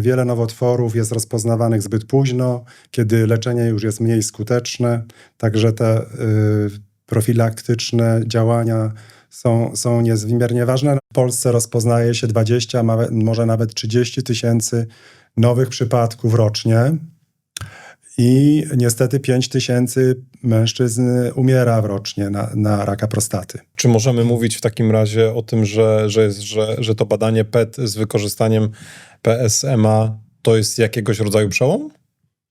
wiele nowotworów jest rozpoznawanych zbyt późno, kiedy leczenie już jest mniej skuteczne, także te y, profilaktyczne działania są, są niezmiernie ważne. W Polsce rozpoznaje się 20, może nawet 30 tysięcy nowych przypadków rocznie. I niestety 5 tysięcy mężczyzn umiera rocznie na, na raka prostaty. Czy możemy mówić w takim razie o tym, że, że, jest, że, że to badanie PET z wykorzystaniem PSMA to jest jakiegoś rodzaju przełom?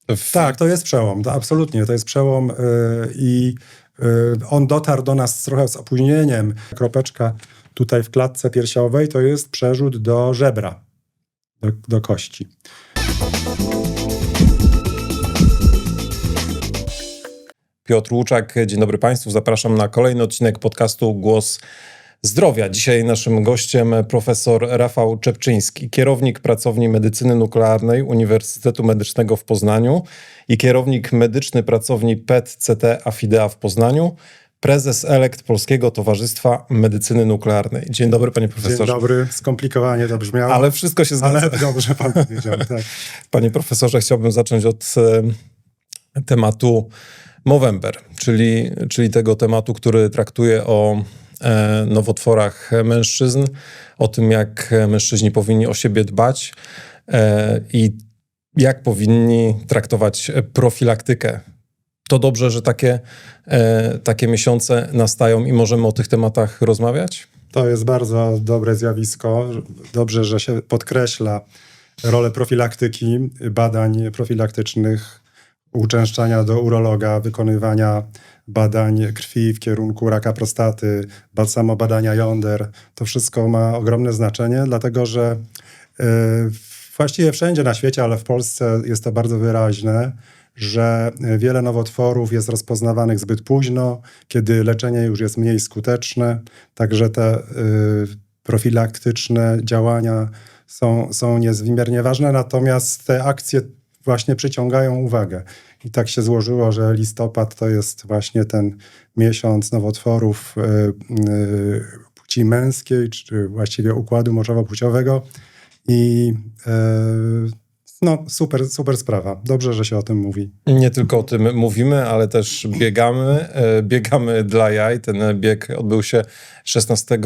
W... Tak, to jest przełom, to absolutnie, to jest przełom yy, i yy, on dotarł do nas trochę z opóźnieniem. Kropeczka tutaj w klatce piersiowej to jest przerzut do żebra, do, do kości. Piotr Łuczak, dzień dobry Państwu. Zapraszam na kolejny odcinek podcastu Głos Zdrowia. Dzisiaj naszym gościem profesor Rafał Czepczyński, kierownik pracowni medycyny nuklearnej Uniwersytetu Medycznego w Poznaniu i kierownik medyczny pracowni PET-CT Afidea w Poznaniu, prezes elekt Polskiego Towarzystwa Medycyny Nuklearnej. Dzień dobry, panie profesorze. Dzień dobry, skomplikowanie to brzmiało. Ale wszystko się zgadza. Ale dobrze pan powiedział, tak. Panie profesorze, chciałbym zacząć od e, tematu Movember, czyli, czyli tego tematu, który traktuje o nowotworach mężczyzn, o tym, jak mężczyźni powinni o siebie dbać e, i jak powinni traktować profilaktykę. To dobrze, że takie, e, takie miesiące nastają i możemy o tych tematach rozmawiać? To jest bardzo dobre zjawisko. Dobrze, że się podkreśla rolę profilaktyki, badań profilaktycznych uczęszczania do urologa, wykonywania badań krwi w kierunku raka prostaty, samo badania jąder, to wszystko ma ogromne znaczenie, dlatego że yy, właściwie wszędzie na świecie, ale w Polsce jest to bardzo wyraźne, że wiele nowotworów jest rozpoznawanych zbyt późno, kiedy leczenie już jest mniej skuteczne, także te yy, profilaktyczne działania są, są niezmiernie ważne, natomiast te akcje właśnie przyciągają uwagę. I tak się złożyło, że listopad to jest właśnie ten miesiąc nowotworów e, e, płci męskiej, czy właściwie układu morzowo-płciowego. I e, no, super, super sprawa. Dobrze, że się o tym mówi. Nie tylko o tym mówimy, ale też biegamy. Biegamy dla jaj. Ten bieg odbył się 16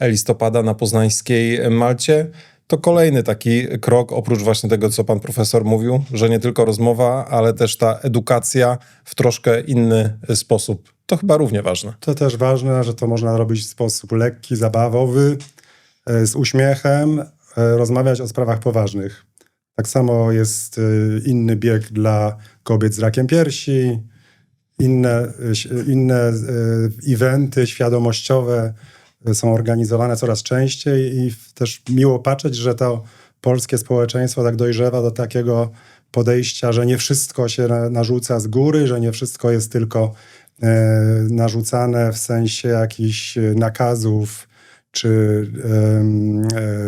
listopada na poznańskiej Malcie to kolejny taki krok, oprócz właśnie tego, co pan profesor mówił, że nie tylko rozmowa, ale też ta edukacja w troszkę inny sposób. To chyba równie ważne. To też ważne, że to można robić w sposób lekki, zabawowy, e, z uśmiechem, e, rozmawiać o sprawach poważnych. Tak samo jest e, inny bieg dla kobiet z rakiem piersi, inne, inne eventy świadomościowe, są organizowane coraz częściej i też miło patrzeć, że to polskie społeczeństwo tak dojrzewa do takiego podejścia, że nie wszystko się narzuca z góry, że nie wszystko jest tylko e, narzucane w sensie jakichś nakazów czy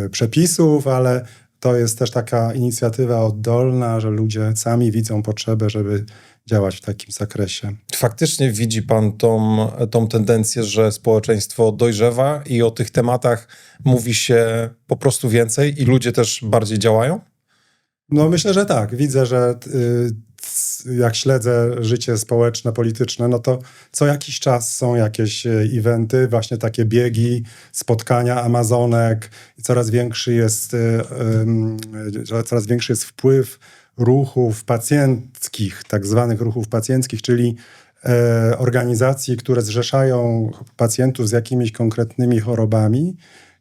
e, przepisów, ale to jest też taka inicjatywa oddolna, że ludzie sami widzą potrzebę, żeby działać w takim zakresie. Faktycznie widzi pan tą, tą tendencję, że społeczeństwo dojrzewa i o tych tematach mówi się po prostu więcej i ludzie też bardziej działają? No myślę, że tak. Widzę, że y, jak śledzę życie społeczne, polityczne, no to co jakiś czas są jakieś y, eventy, właśnie takie biegi, spotkania Amazonek. Coraz większy jest, y, coraz większy jest wpływ ruchów pacjenckich, tak zwanych ruchów pacjenckich, czyli organizacji, które zrzeszają pacjentów z jakimiś konkretnymi chorobami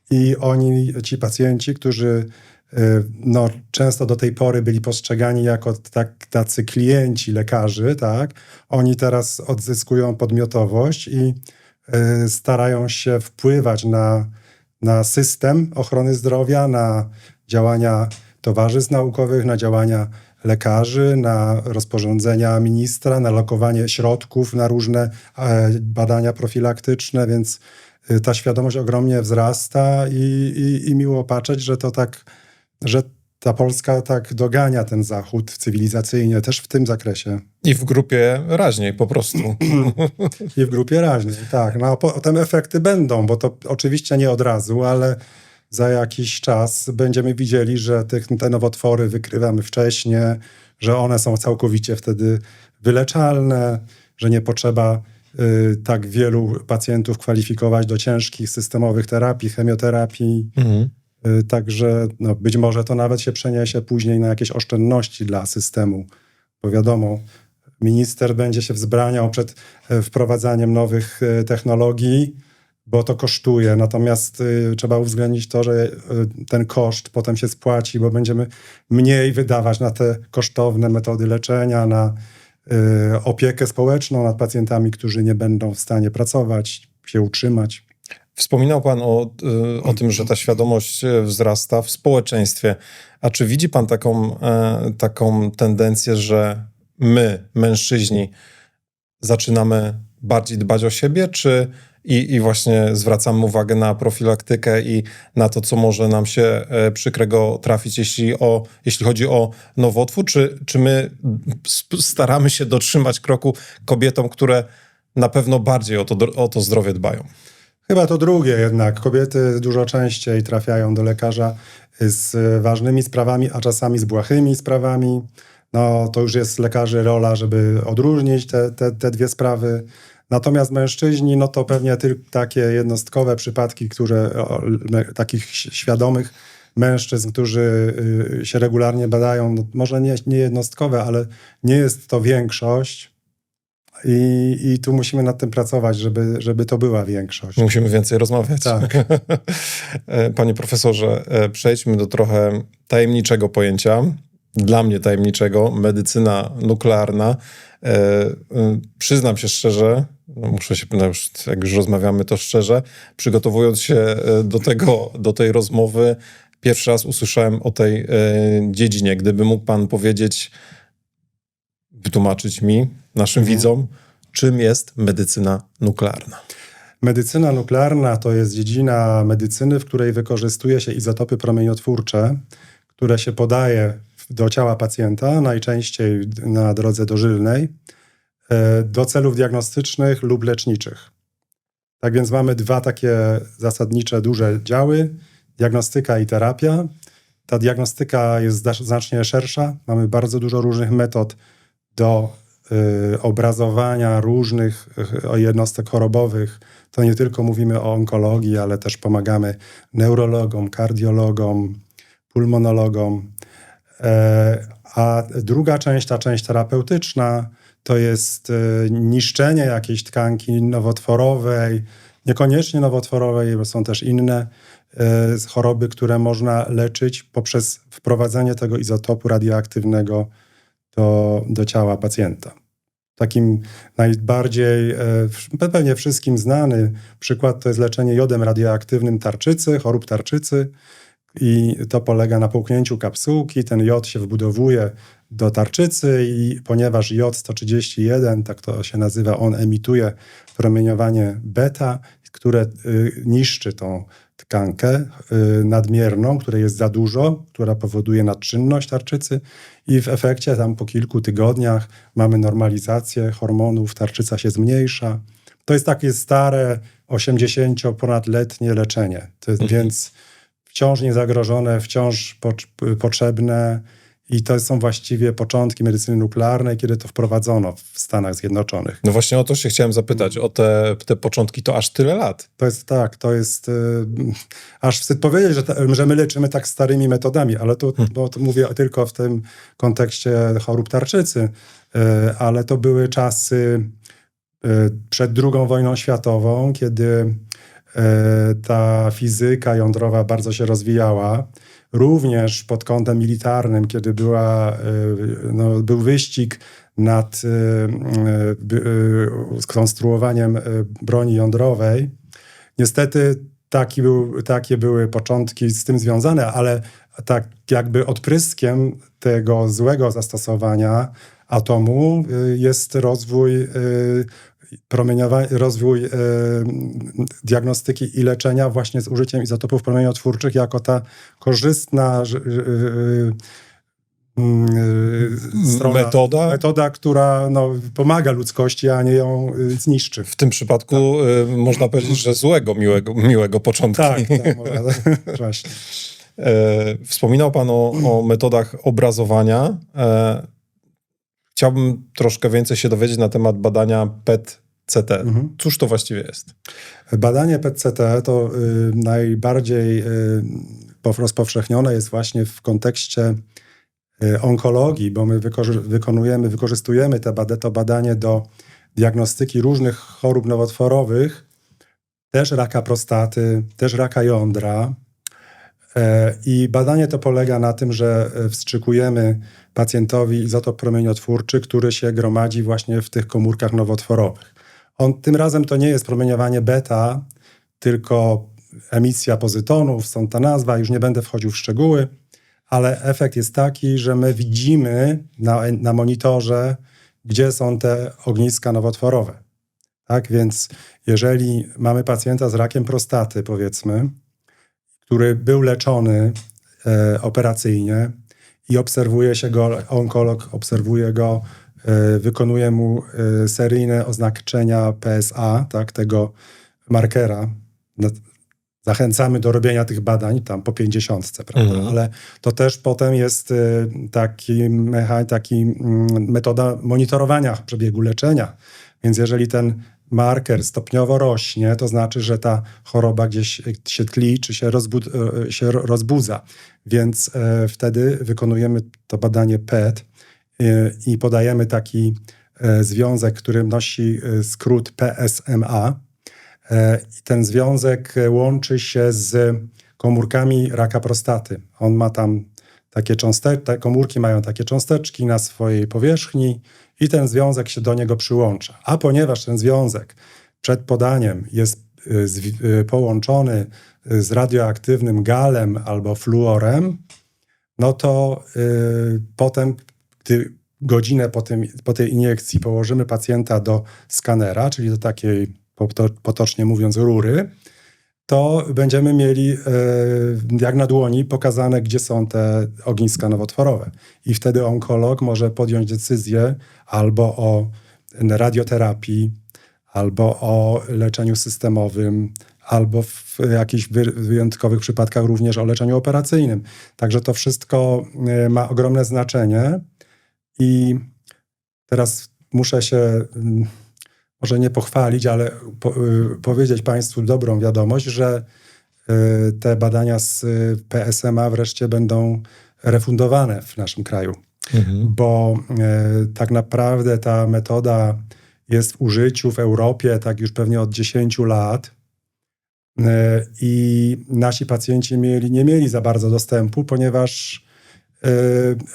i oni, ci pacjenci, którzy e, no, często do tej pory byli postrzegani jako tak, tacy klienci lekarzy, tak? Oni teraz odzyskują podmiotowość i e, starają się wpływać na, na system ochrony zdrowia, na działania towarzystw naukowych, na działania lekarzy, na rozporządzenia ministra, na lokowanie środków na różne e, badania profilaktyczne, więc y, ta świadomość ogromnie wzrasta i, i, i miło patrzeć, że to tak, że ta Polska tak dogania ten Zachód cywilizacyjnie też w tym zakresie. I w grupie raźniej po prostu. I w grupie raźniej, tak. No, a potem efekty będą, bo to oczywiście nie od razu, ale za jakiś czas będziemy widzieli, że tych, te nowotwory wykrywamy wcześniej, że one są całkowicie wtedy wyleczalne, że nie potrzeba y, tak wielu pacjentów kwalifikować do ciężkich systemowych terapii, chemioterapii. Mhm. Y, Także no, być może to nawet się przeniesie później na jakieś oszczędności dla systemu. Bo wiadomo, minister będzie się wzbraniał przed e, wprowadzaniem nowych e, technologii, bo to kosztuje. Natomiast y, trzeba uwzględnić to, że y, ten koszt potem się spłaci, bo będziemy mniej wydawać na te kosztowne metody leczenia, na y, opiekę społeczną nad pacjentami, którzy nie będą w stanie pracować, się utrzymać. Wspominał Pan o, y, o tym, że ta świadomość y, wzrasta w społeczeństwie. A czy widzi Pan taką, e, taką tendencję, że my, mężczyźni, zaczynamy bardziej dbać o siebie, czy i, i właśnie zwracamy uwagę na profilaktykę i na to, co może nam się e, przykrego trafić, jeśli, o, jeśli chodzi o nowotwór, czy, czy my staramy się dotrzymać kroku kobietom, które na pewno bardziej o to, o to zdrowie dbają? Chyba to drugie jednak. Kobiety dużo częściej trafiają do lekarza z ważnymi sprawami, a czasami z błahymi sprawami. No to już jest lekarzy rola, żeby odróżnić te, te, te dwie sprawy. Natomiast mężczyźni, no to pewnie tylko takie jednostkowe przypadki, które takich świadomych mężczyzn, którzy y, się regularnie badają, no, może nie, nie jednostkowe, ale nie jest to większość. I, I tu musimy nad tym pracować, żeby, żeby to była większość. Musimy więcej rozmawiać. Tak. E, Panie profesorze, e, przejdźmy do trochę tajemniczego pojęcia. Dla mnie tajemniczego, medycyna nuklearna. E, Przyznam się szczerze, muszę się, no już, jak już rozmawiamy, to szczerze, przygotowując się e, do, tego, do tej rozmowy, pierwszy raz usłyszałem o tej e, dziedzinie. Gdyby mógł Pan powiedzieć, wytłumaczyć mi, naszym Mhm. widzom, czym jest medycyna nuklearna? Medycyna nuklearna to jest dziedzina medycyny, w której wykorzystuje się izotopy promieniotwórcze, które się podaje do ciała pacjenta, najczęściej na drodze dożylnej, do celów diagnostycznych lub leczniczych. Tak więc mamy dwa takie zasadnicze, duże działy: diagnostyka i terapia. Ta diagnostyka jest znacznie szersza. Mamy bardzo dużo różnych metod do y, obrazowania różnych y, jednostek chorobowych. To nie tylko mówimy o onkologii, ale też pomagamy neurologom, kardiologom, pulmonologom. E, a druga część, ta część terapeutyczna, to jest y, niszczenie jakiejś tkanki nowotworowej, niekoniecznie nowotworowej, bo są też inne y, choroby, które można leczyć poprzez wprowadzenie tego izotopu radioaktywnego do, do ciała pacjenta. Takim najbardziej, e, pewnie wszystkim znany przykład to jest leczenie jodem radioaktywnym tarczycy, chorób tarczycy. I to polega na połknięciu kapsułki. Ten jod się wbudowuje do tarczycy, i ponieważ jod 131, tak to się nazywa, on emituje promieniowanie beta, które y, niszczy tą tkankę y, nadmierną, której jest za dużo, która powoduje nadczynność tarczycy i w efekcie tam po kilku tygodniach mamy normalizację hormonów, tarczyca się zmniejsza. To jest takie stare 80-ponadletnie leczenie, to jest, więc wciąż niezagrożone, wciąż po- potrzebne i to są właściwie początki medycyny nuklearnej, kiedy to wprowadzono w Stanach Zjednoczonych. No właśnie o to się chciałem zapytać, o te, te początki, to aż tyle lat. To jest tak, to jest. Y, aż wstyd powiedzieć, że, te, że my leczymy tak starymi metodami, ale to, bo to mówię tylko w tym kontekście chorób tarczycy, y, ale to były czasy y, przed II wojną światową, kiedy y, ta fizyka jądrowa bardzo się rozwijała. Również pod kątem militarnym, kiedy była, y, no, był wyścig nad by- y, skonstruowaniem broni jądrowej. Niestety taki był, takie były początki z tym związane, ale tak jakby odpryskiem tego złego zastosowania atomu jest rozwój rozwój y, diagnostyki i leczenia właśnie z użyciem izotopów promieniotwórczych jako ta korzystna y, y, mm, y, strona, Metoda? metoda, która no, pomaga ludzkości, a nie ją zniszczy. W tym przypadku y, można powiedzieć, że złego, miłego, miłego początku. Tak, tak, można, właśnie. E, Wspominał Pan o, o metodach obrazowania. Chciałbym troszkę więcej się dowiedzieć na temat badania PET-CT. Mhm. Cóż to właściwie jest? Badanie PET-CT to y, najbardziej y, po- rozpowszechnione jest właśnie w kontekście y, onkologii, bo my wykorzy- wykonujemy, wykorzystujemy te bada- to badanie do diagnostyki różnych chorób nowotworowych, też raka prostaty, też raka jądra. E, I badanie to polega na tym, że e, wstrzykujemy pacjentowi izotop promieniotwórczy, który się gromadzi właśnie w tych komórkach nowotworowych. On, tym razem to nie jest promieniowanie beta, tylko emisja pozytonów, stąd ta nazwa, już nie będę wchodził w szczegóły, ale efekt jest taki, że my widzimy na, na monitorze, gdzie są te ogniska nowotworowe. Tak więc, jeżeli mamy pacjenta z rakiem prostaty, powiedzmy, który był leczony e, operacyjnie i obserwuje się go, onkolog obserwuje go, e, wykonuje mu e, seryjne oznaczenia PSA, tak, tego markera. Zachęcamy do robienia tych badań tam po 50, prawda? Mhm. Ale to też potem jest e, taki, mecha, taki mm, metoda monitorowania przebiegu leczenia. Więc jeżeli ten marker stopniowo rośnie, to znaczy, że ta choroba gdzieś się tli, czy się, rozbud- e, się ro- rozbudza. Więc e, wtedy wykonujemy to badanie PET e, i podajemy taki związek, który nosi skrót PSMA. Ten związek łączy się z komórkami raka prostaty. On ma tam takie cząsteczki, te komórki mają takie cząsteczki na swojej powierzchni i ten związek się do niego przyłącza. A ponieważ ten związek przed podaniem jest y, y, połączony z radioaktywnym galem albo fluorem, no to y, potem, gdy godzinę po, tym, po tej iniekcji położymy pacjenta do skanera, czyli do takiej, poto- potocznie mówiąc, rury, to będziemy mieli e, jak na dłoni pokazane, gdzie są te ogniska nowotworowe. I wtedy onkolog może podjąć decyzję albo o radioterapii, albo o leczeniu systemowym, albo w jakichś wy- wyjątkowych przypadkach również o leczeniu operacyjnym. Także to wszystko e, ma ogromne znaczenie i teraz muszę się mm, może nie pochwalić, ale po, y, powiedzieć Państwu dobrą wiadomość, że y, te badania z y, PSMA wreszcie będą refundowane w naszym kraju, Mhm. bo tak naprawdę ta metoda jest w użyciu w Europie tak już pewnie od 10 lat. I nasi pacjenci mieli, nie mieli za bardzo dostępu, ponieważ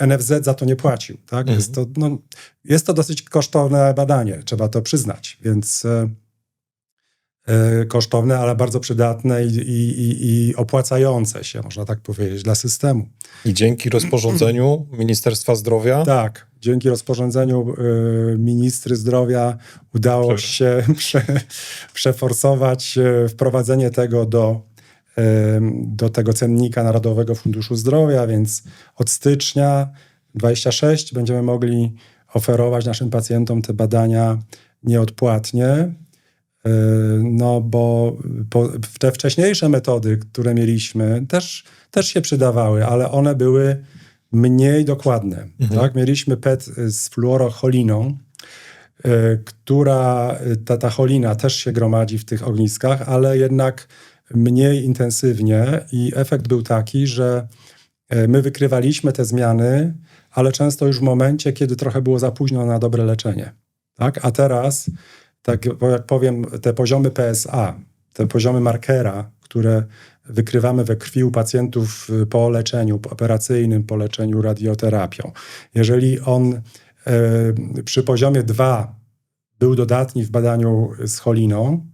NFZ za to nie płacił. Tak? Mhm. Jest, to, no, jest to dosyć kosztowne badanie, trzeba to przyznać, więc y, y, kosztowne, ale bardzo przydatne i, i, i, opłacające się, można tak powiedzieć, dla systemu. I dzięki rozporządzeniu Ministerstwa Zdrowia Tak, dzięki rozporządzeniu y, ministry zdrowia udało się prze, przeforsować wprowadzenie tego do, do tego cennika Narodowego Funduszu Zdrowia, więc od stycznia 26 będziemy mogli oferować naszym pacjentom te badania nieodpłatnie. No, bo te wcześniejsze metody, które mieliśmy, też, też się przydawały, ale one były mniej dokładne. Tak? Mieliśmy PET z fluorocholiną, y, która, ta, ta cholina też się gromadzi w tych ogniskach, ale jednak mniej intensywnie i efekt był taki, że y, my wykrywaliśmy te zmiany, ale często już w momencie, kiedy trochę było za późno na dobre leczenie. Tak? A teraz, tak jak powiem, te poziomy PSA, te poziomy markera, które wykrywamy we krwi u pacjentów y, po leczeniu operacyjnym, po leczeniu radioterapią. Jeżeli on e, przy poziomie 2 był dodatni w badaniu z choliną,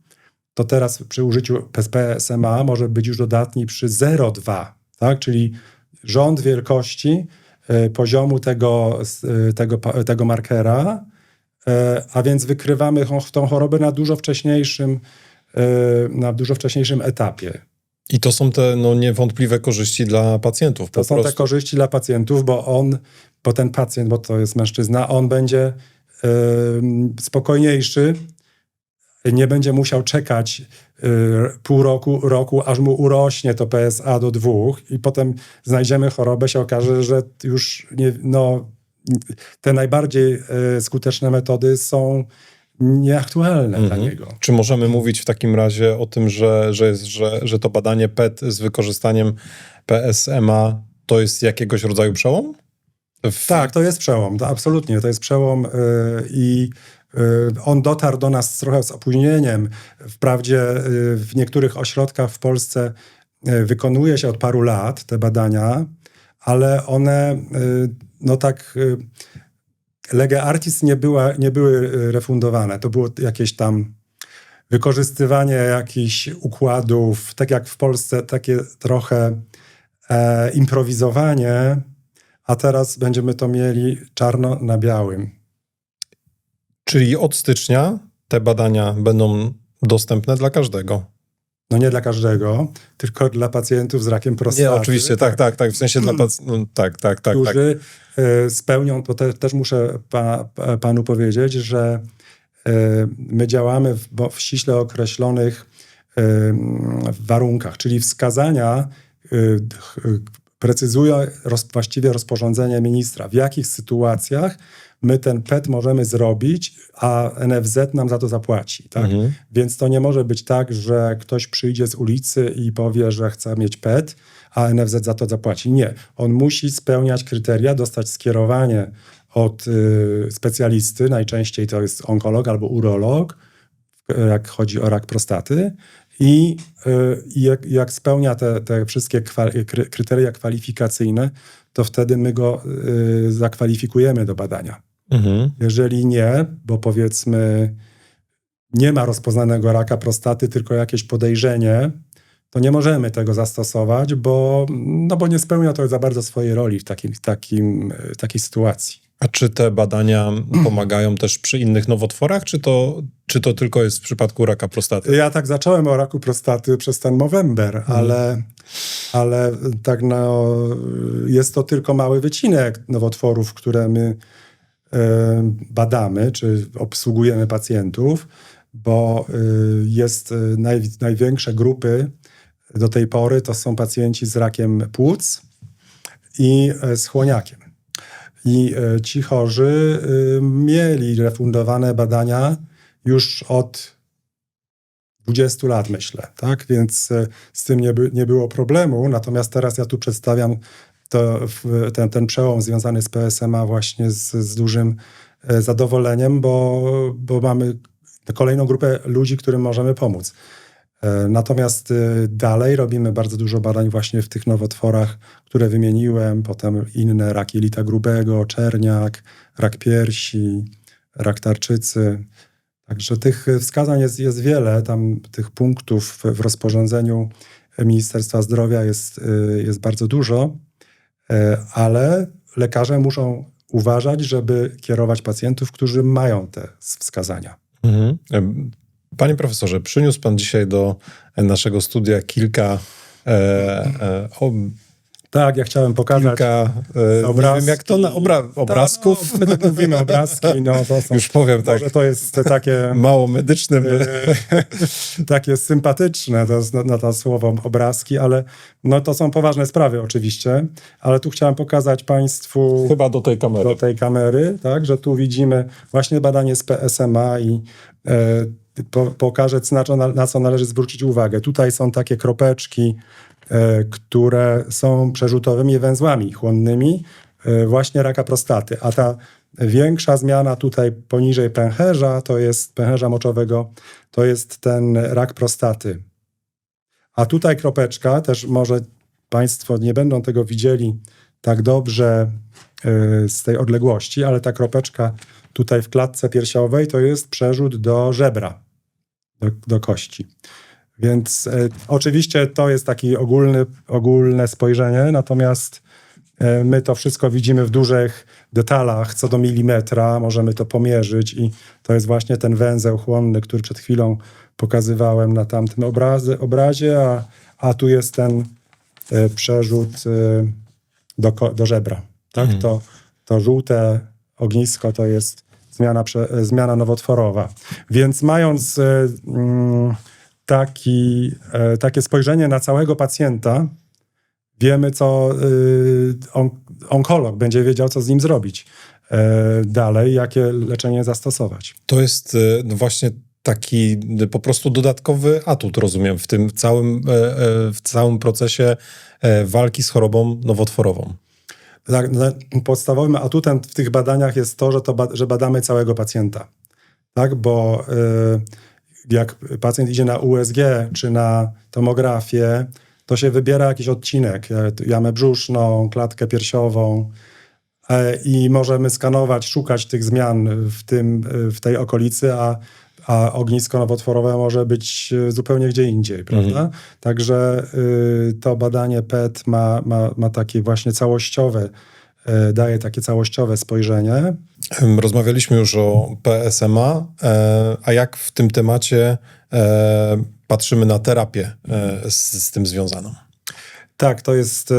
to teraz przy użyciu PSMA może być już dodatni przy 0,2, tak? czyli rząd wielkości e, poziomu tego, e, tego, tego markera, e, a więc wykrywamy tą chorobę na dużo wcześniejszym, na dużo wcześniejszym etapie. i to są te no, niewątpliwe korzyści dla pacjentów. To są te prostu. korzyści dla pacjentów, bo on bo ten pacjent, bo to jest mężczyzna, on będzie spokojniejszy, nie będzie musiał czekać y, pół roku, roku, aż mu urośnie to PSA do dwóch i potem znajdziemy chorobę, się okaże, że już nie, no, te najbardziej y, skuteczne metody są nieaktualne dla niego. Czy możemy mówić w takim razie o tym, że, że, jest, że, że to badanie PET z wykorzystaniem PSMA to jest jakiegoś rodzaju przełom? W... Tak, to jest przełom, to absolutnie, to jest przełom y, i on dotarł do nas trochę z opóźnieniem. Wprawdzie y, w niektórych ośrodkach w Polsce y, wykonuje się od paru lat te badania, ale one y, no tak y, lege artis nie, była, nie były y, refundowane. To było jakieś tam wykorzystywanie jakichś układów, tak jak w Polsce, takie trochę e, improwizowanie, a teraz będziemy to mieli czarno na białym. Czyli od stycznia te badania będą dostępne dla każdego. No nie dla każdego, tylko dla pacjentów z rakiem prostaty. Nie, oczywiście, tak, tak, tak. W sensie dla pacjentów. No, tak, tak, tak, tak. którzy e, spełnią, to te, też muszę pa, pa, panu powiedzieć, że e, my działamy w, w ściśle określonych e, warunkach, czyli wskazania e, precyzują roz, właściwie rozporządzenie ministra, w jakich sytuacjach my ten PET możemy zrobić, a NFZ nam za to zapłaci. Tak? Mhm. Więc to nie może być tak, że ktoś przyjdzie z ulicy i powie, że chce mieć PET, a NFZ za to zapłaci. Nie. On musi spełniać kryteria, dostać skierowanie od y, specjalisty, najczęściej to jest onkolog albo urolog, jak chodzi o rak prostaty. I y, i jak, jak spełnia te, te wszystkie kwa, kryteria kwalifikacyjne, to wtedy my go y, zakwalifikujemy do badania. Mhm. Jeżeli nie, bo powiedzmy nie ma rozpoznanego raka prostaty, tylko jakieś podejrzenie, to nie możemy tego zastosować, bo, no bo nie spełnia to za bardzo swojej roli w takim, takim, w takiej sytuacji. A czy te badania pomagają też przy innych nowotworach, czy to, czy to tylko jest w przypadku raka prostaty? Ja tak zacząłem o raku prostaty przez ten Movember, ale, ale tak no, jest to tylko mały wycinek nowotworów, które my e, badamy, czy obsługujemy pacjentów, bo e, jest e, naj, największe grupy do tej pory to są pacjenci z rakiem płuc i z chłoniakiem. I e, ci chorzy e, mieli refundowane badania już od 20 lat, myślę, tak? Więc e, z tym nie, by, nie było problemu. Natomiast teraz ja tu przedstawiam to, ten, ten przełom związany z PSMA właśnie z, z dużym e, zadowoleniem, bo, bo mamy kolejną grupę ludzi, którym możemy pomóc. E, Natomiast e, dalej robimy bardzo dużo badań właśnie w tych nowotworach, które wymieniłem, potem inne, rak jelita grubego, czerniak, rak piersi, rak tarczycy. Także tych e, wskazań jest, jest wiele, tam tych punktów w, w rozporządzeniu Ministerstwa Zdrowia jest, jest bardzo dużo, ale lekarze muszą uważać, żeby kierować pacjentów, którzy mają te wskazania. Mhm. Panie profesorze, przyniósł pan dzisiaj do naszego studia kilka, e, e, Tak, ja chciałem pokazać. kilka e, nie wiem jak to, na, obra, obrazków. Tak, no, my tak mówimy obrazki, no to są, Już powiem tak, może to jest takie, mało medycznym. e, takie sympatyczne to, jest na, na to słowo obrazki, ale no to są poważne sprawy oczywiście, ale tu chciałem pokazać Państwu Chyba do tej kamery. do tej kamery, tak, że tu widzimy właśnie badanie z PSMA i e, po, pokażę, na co, na, co należy zwrócić uwagę. Tutaj są takie kropeczki, e, które są przerzutowymi węzłami chłonnymi e, właśnie raka prostaty, a ta większa zmiana tutaj poniżej pęcherza, to jest pęcherza moczowego, to jest ten rak prostaty. A tutaj kropeczka, też może Państwo nie będą tego widzieli tak dobrze y, z tej odległości, ale ta kropeczka tutaj w klatce piersiowej to jest przerzut do żebra, do, do kości. Więc y, oczywiście to jest takie ogólny, ogólne spojrzenie, natomiast y, my to wszystko widzimy w dużych detalach, co do milimetra, możemy to pomierzyć i to jest właśnie ten węzeł chłonny, który przed chwilą pokazywałem na tamtym obrazy, obrazie, a, a tu jest ten y, przerzut do, do żebra. Tak? To, to żółte ognisko to jest zmiana, prze, zmiana nowotworowa. Więc mając e, mm, taki, e, takie spojrzenie na całego pacjenta, wiemy, co y, on, onkolog będzie wiedział, co z nim zrobić e, dalej, jakie leczenie zastosować. To jest no właśnie taki e, po prostu dodatkowy atut, rozumiem, w tym całym, w całym procesie walki z chorobą nowotworową. Podstawowym atutem w tych badaniach jest to, że, to że badamy całego pacjenta. Tak, bo y, jak pacjent idzie na USG czy na tomografię, to się wybiera jakiś odcinek, jamę brzuszną, klatkę piersiową e, i możemy skanować, szukać tych zmian w, tym, e, w tej okolicy, a, a ognisko nowotworowe może być e, zupełnie gdzie indziej, prawda? Także y, to badanie PET ma, ma, ma takie właśnie całościowe, e, daje takie całościowe spojrzenie. Rozmawialiśmy już o PSMA, e, a jak w tym temacie e, patrzymy na terapię e, z, z tym związaną? Tak, to jest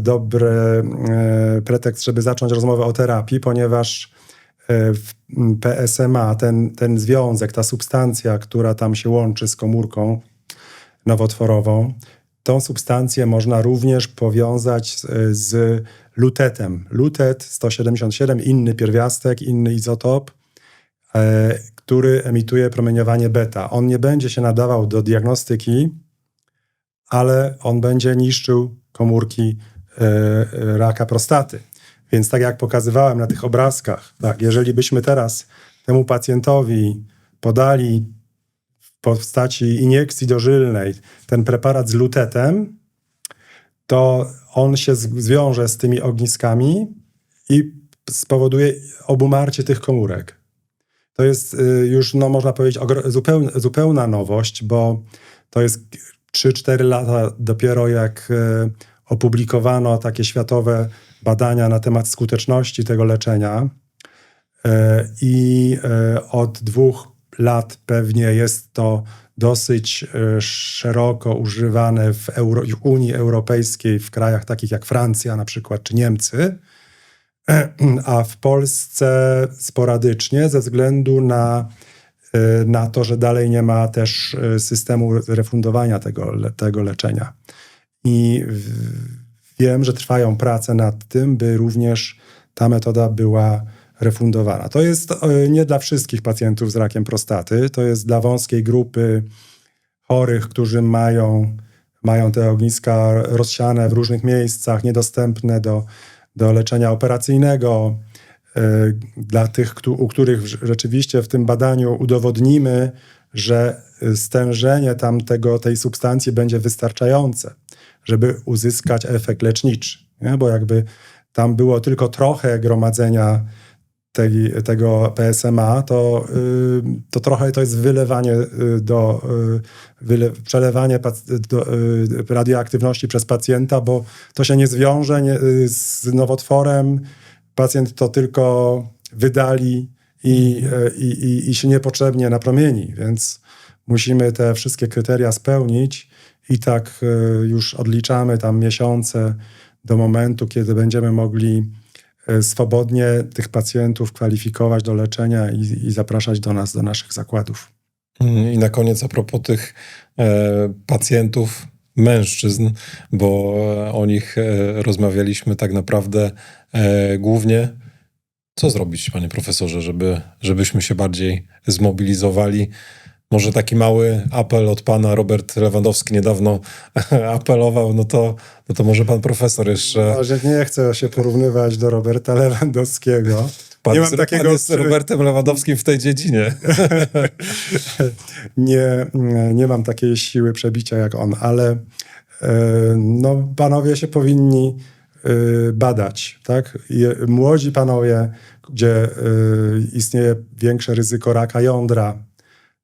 dobry pretekst, żeby zacząć rozmowę o terapii, ponieważ PSMA, ten, ten związek, ta substancja, która tam się łączy z komórką nowotworową, tą substancję można również powiązać z, z lutetem. Lutet 177, inny pierwiastek, inny izotop, e, który emituje promieniowanie beta. On nie będzie się nadawał do diagnostyki, ale on będzie niszczył komórki e, e, raka prostaty. Więc tak jak pokazywałem na tych obrazkach, tak, jeżeli byśmy teraz temu pacjentowi podali w postaci iniekcji dożylnej ten preparat z lutetem, to on się zwiąże z tymi ogniskami i spowoduje obumarcie tych komórek. To jest y, już, no, można powiedzieć, zupełna, zupełna nowość, bo to jest 3-4 lata dopiero jak y, opublikowano takie światowe badania na temat skuteczności tego leczenia. E, I e, od dwóch lat pewnie jest to dosyć e, szeroko używane w, Euro, w Unii Europejskiej, w krajach takich jak Francja na przykład, czy Niemcy, a w Polsce sporadycznie ze względu na, na to, że dalej nie ma też systemu refundowania tego, tego leczenia. I w- wiem, że trwają prace nad tym, by również ta metoda była refundowana. To jest e, nie dla wszystkich pacjentów z rakiem prostaty, to jest dla wąskiej grupy chorych, którzy mają, mają te ogniska rozsiane w różnych miejscach, niedostępne do, do leczenia operacyjnego. E, Dla tych, u których rzeczywiście w tym badaniu udowodnimy, że e, stężenie tamtego, tej substancji będzie wystarczające, żeby uzyskać efekt leczniczy. Nie? Bo jakby tam było tylko trochę gromadzenia tej, tego PSMA, to, y, to trochę to jest wylewanie y, do, y, wyle, przelewanie do, radioaktywności przez pacjenta, bo to się nie zwiąże nie, z nowotworem. Pacjent to tylko wydali i, i, i, i się niepotrzebnie napromieni, więc musimy te wszystkie kryteria spełnić i tak y, już odliczamy tam miesiące do momentu, kiedy będziemy mogli e, swobodnie tych pacjentów kwalifikować do leczenia i, i zapraszać do nas, do naszych zakładów. I na koniec a propos tych e, pacjentów, mężczyzn, bo e, o nich e, rozmawialiśmy tak naprawdę e, głównie. Co zrobić, panie profesorze, żeby, żebyśmy się bardziej zmobilizowali? Może taki mały apel od pana Robert Lewandowski niedawno apelował, no to, no to może pan profesor jeszcze. No, że nie chcę się porównywać do Roberta Lewandowskiego. Pan, nie mam takiego pan jest z Robertem Lewandowskim w tej dziedzinie. nie, nie mam takiej siły przebicia jak on, ale e, no, panowie się powinni e, badać. Tak? Młodzi panowie, gdzie e, istnieje większe ryzyko raka jądra,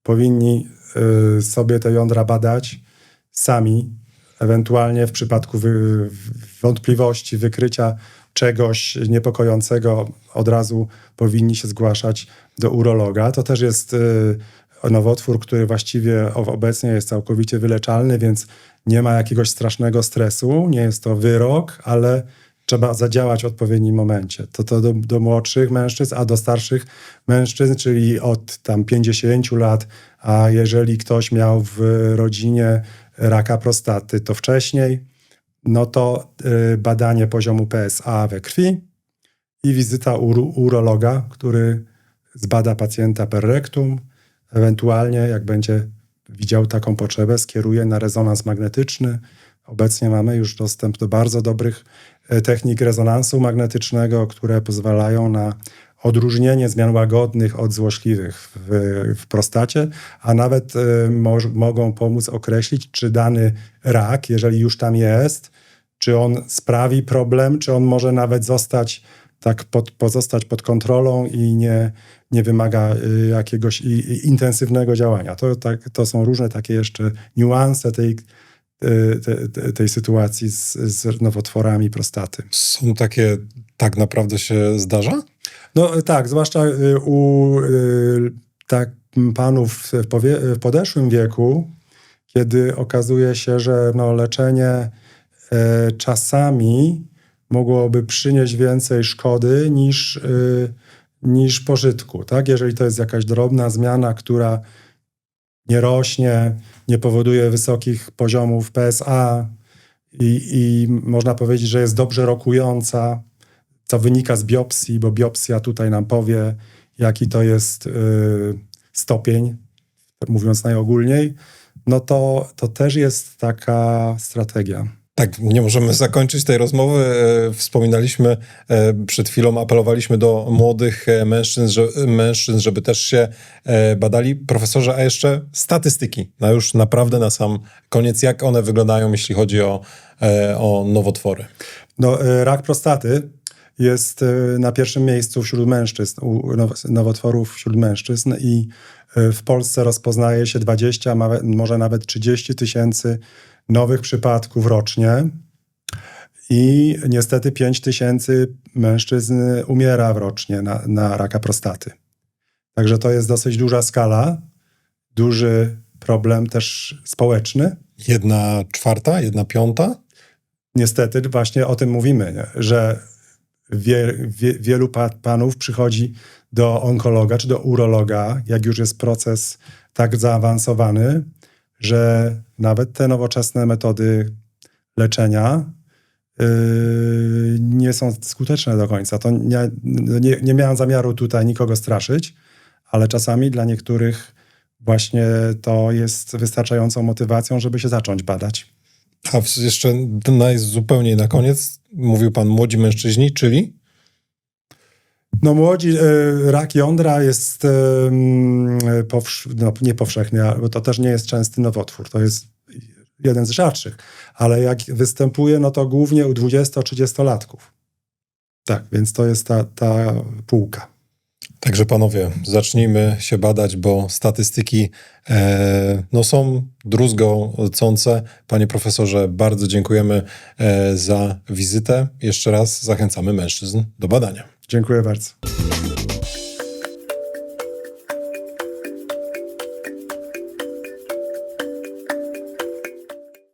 powinni e, sobie te jądra badać sami, ewentualnie w przypadku wy, wątpliwości, wykrycia czegoś niepokojącego, od razu powinni się zgłaszać do urologa. To też jest y, nowotwór, który właściwie obecnie jest całkowicie wyleczalny, więc nie ma jakiegoś strasznego stresu, nie jest to wyrok, ale trzeba zadziałać w odpowiednim momencie. To to do, do młodszych mężczyzn, a do starszych mężczyzn, czyli od tam 50 lat, a jeżeli ktoś miał w rodzinie raka prostaty, to wcześniej, no to y, badanie poziomu PSA we krwi i wizyta u urologa, który zbada pacjenta per rectum, ewentualnie jak będzie widział taką potrzebę, skieruje na rezonans magnetyczny. Obecnie mamy już dostęp do bardzo dobrych e, technik rezonansu magnetycznego, które pozwalają na odróżnienie zmian łagodnych od złośliwych w, w prostacie, a nawet e, moż, mogą pomóc określić, czy dany rak, jeżeli już tam jest, czy on sprawi problem, czy on może nawet zostać tak pod, pozostać pod kontrolą i nie, nie wymaga y, jakiegoś i, i intensywnego działania. To, tak, to są różne takie jeszcze niuanse tej, te, te, tej sytuacji z, z nowotworami prostaty. Są takie, tak naprawdę się zdarza? No tak, zwłaszcza y, u y, tak panów w, powie, w podeszłym wieku, kiedy okazuje się, że no, leczenie e, czasami mogłoby przynieść więcej szkody niż, niż pożytku. Tak? Jeżeli to jest jakaś drobna zmiana, która nie rośnie, nie powoduje wysokich poziomów PSA i, i można powiedzieć, że jest dobrze rokująca, co wynika z biopsji, bo biopsja tutaj nam powie, jaki to jest y, stopień, mówiąc najogólniej, no to, to też jest taka strategia. Tak, nie możemy zakończyć tej rozmowy. E, Wspominaliśmy e, przed chwilą, apelowaliśmy do młodych e, mężczyzn, że, mężczyzn, żeby też się badali. Profesorze, a jeszcze statystyki, no już naprawdę na sam koniec, jak one wyglądają, jeśli chodzi o, o nowotwory? No, rak prostaty jest na pierwszym miejscu wśród mężczyzn, u now- nowotworów wśród mężczyzn i w Polsce rozpoznaje się 20, ma- może nawet 30 tysięcy nowych przypadków rocznie i niestety 5 tysięcy mężczyzn umiera rocznie na, na raka prostaty. Także to jest dosyć duża skala, duży problem też społeczny. Jedna czwarta, jedna piąta? niestety właśnie o tym mówimy, nie? że wie, wie, wielu pa, panów przychodzi do onkologa czy do urologa, jak już jest proces tak zaawansowany, że nawet te nowoczesne metody leczenia yy, nie są skuteczne do końca. To nie, nie, nie miałem zamiaru tutaj nikogo straszyć, ale czasami dla niektórych właśnie to jest wystarczającą motywacją, żeby się zacząć badać. A jeszcze naj, zupełnie na koniec mówił pan młodzi mężczyźni, czyli No młodzi, e, rak jądra jest e, mm, powsz- no, nie powszechny, bo to też nie jest częsty nowotwór. To jest jeden z rzadszych, ale jak występuje, no to głównie u 20-30-latków. Tak, więc to jest ta, ta półka. Także panowie, zacznijmy się badać, bo statystyki e, no są druzgocące. Panie profesorze, bardzo dziękujemy e, za wizytę. Jeszcze raz zachęcamy mężczyzn do badania. Dziękuję bardzo.